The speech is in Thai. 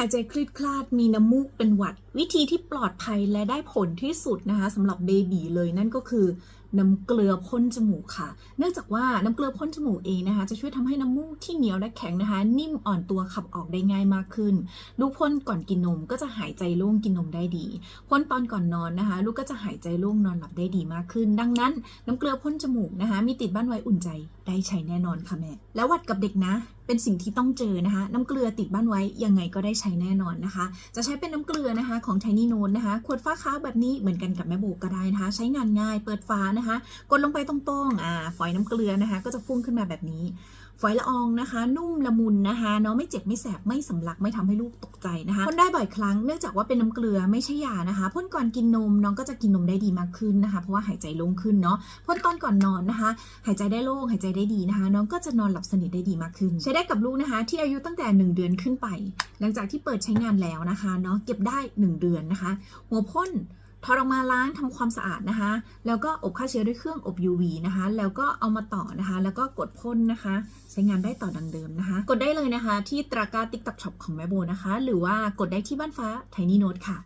หายใจคลีดคลาดมีน้ำมูกเป็นหวัด วิธีที่ปลอดภัยและได้ผลที่สุดนะคะสำหรับเบบีเลยนั่นก็คือน้ำเกลือพ่นจมูกค่ะ เนื่องจากว่าน้ำเกลือพ่นจมูกเองนะคะ จะช่วยทำให้น้ำมูกที่เหนียวและแข็งนะคะ นิ่มอ่อนตัวขับออกได้ง่ายมากขึ้น ลูกพ่นก่อนกินนมก็จะหายใจโล่งกินนมได้ดีพ่นตอนก่อนนอนนะคะ ลูกก็จะหายใจโล่งนอนหลับได้ดีมากขึ้น ดังนั้น น้ำเกลือพ่นจมูกนะคะ มีติดบ้านไว้อุ่นใจได้ใช้แน่นอนค่ะแม่ แล้ววัดกับเด็กนะ เป็นสิ่งที่ต้องเจอนะคะ น้ำเกลือติดบ้านไว้ยังไงก็ได้ใช้แน่นอนนะคะ จะใช้เป็นน้ำเกลือนะคะของ Tiny n o t e นะคะขวดฟ้าขาวแบบนี้เหมือนกันกับแม่โบก็ได้นะคะ ใช้งานง่ายเปิดฟ้านะคะ กดลงไปตรงๆอ่าฝอยน้ำเกลือนะคะ ก็จะพุ่งขึ้นมาแบบนี้ฝอยละอองนะคะ นุ่มละมุนนะคะเนาะไม่เจ็บไม่แสบไม่สำลักไม่ทำให้ลูกตกใจนะคะพ่นได้บ่อยครั้งเนื่องจากว่าเป็นน้ำเกลือไม่ใช่ยานะคะพ่นก่อนกินนมน้องก็จะกินนมได้ดีมากขึ้นนะคะ เพราะว่าหายใจโล่งขึ้นเนาะพ่นตอนก่อนนอนนะคะ หายใจได้โล่งหายใจได้ดีนะคะ น้องก็จะนอนหลับสนิทได้ดีมากขึ้นใช้ได้กับลูกนะคะ ที่อายุตั้งแต่ 1 เดือนขึ้นไป หลังจากที่เปิดใช้งานแล้วนะคะเนาะเก็บได้ 1 เดือนนะคะ หัวพ่นถอดออกมาล้างทำความสะอาดนะคะ แล้วก็อบฆ่าเชื้อด้วยเครื่องอบ UV นะคะ แล้วก็เอามาต่อนะคะ แล้วก็กดพ่นนะคะ ใช้งานได้ต่อดังเดิมนะคะ กดได้เลยนะคะ ที่ตระกร้า TikTok Shop ของแม่โบนะคะ หรือว่ากดได้ที่บ้านฟ้า Tiny Note ค่ะ